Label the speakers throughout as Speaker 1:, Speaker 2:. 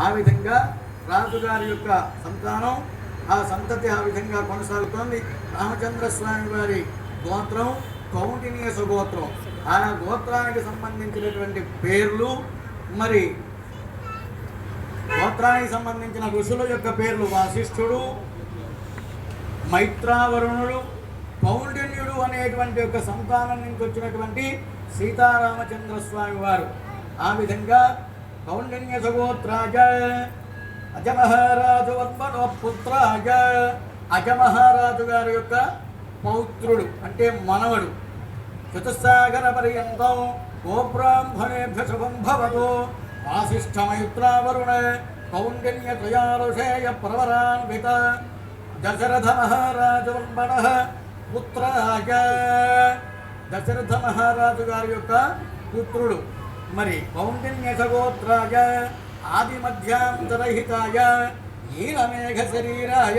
Speaker 1: ఆ విధంగా రాజుగారి యొక్క సంతానం ఆ సంతతి ఆ విధంగా కొనసాగుతోంది. రామచంద్ర స్వామి వారి గోత్రం కౌంటినీయ సుగోత్రం. ఆ గోత్రానికి సంబంధించినటువంటి పేర్లు మరి గోత్రానికి సంబంధించిన ఋషుల యొక్క పేర్లు వాసిష్ఠుడు మైత్రావరుణుడు కౌండిన్యుడు అనేటువంటి యొక్క సంతానం నుంచి వచ్చినటువంటి సీతారామచంద్ర స్వామి వారు. ఆ విధంగా కౌండిన్యసగోత్రాయ అజమహారాజు వర్మనో పుత్రాయ అజమహారాజు గారి యొక్క పౌత్రుడు అంటే మనవడు చతుస్సాగర పర్యంతం గోబ్రాహ్మణేభ్య శుభం భవతు. వాసిష్ఠమైత్రావరుణ కౌండిన్యతయారుషేయ ప్రవరాన్విత దశరథ మహారాజవర్మణ పుత్రాయ. దశరథ మహారాజు గారి యొక్క పుత్రుడు మరి కౌండిన్యసగోత్రాయ ఆది మధ్యాంతరహితాయ నీలమేఘ శరీరాయ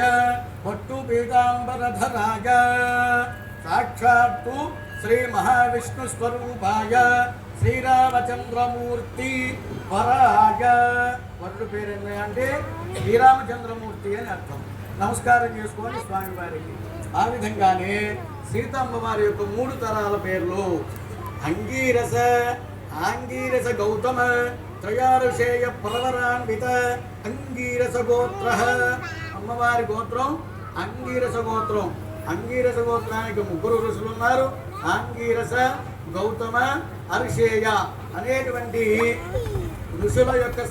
Speaker 1: పట్టు పీతాంబరధరాయ సాక్షాత్తు శ్రీ మహావిష్ణు స్వరూపాయ శ్రీరామచంద్రమూర్తి వరాయ. వరుడు పేరు అంటే శ్రీరామచంద్రమూర్తి అని అర్థం. నమస్కారం చేసుకోండి స్వామివారికి. ఆ విధంగానే సీతమ్మ వారి యొక్క మూడు తరాల పేర్లు అంగీరస ఆంగీరస గౌతమ త్రయారుషేయ ప్రవరాన్విత అంగీరస గోత్ర అమ్మవారి గోత్రం అంగీరస గోత్రం. అంగీరస గోత్రానికి ముగ్గురు ఋషులు ఉన్నారు. ఆంగీరస గౌతమ అరిషేయ అనేటువంటి ఋషుల యొక్క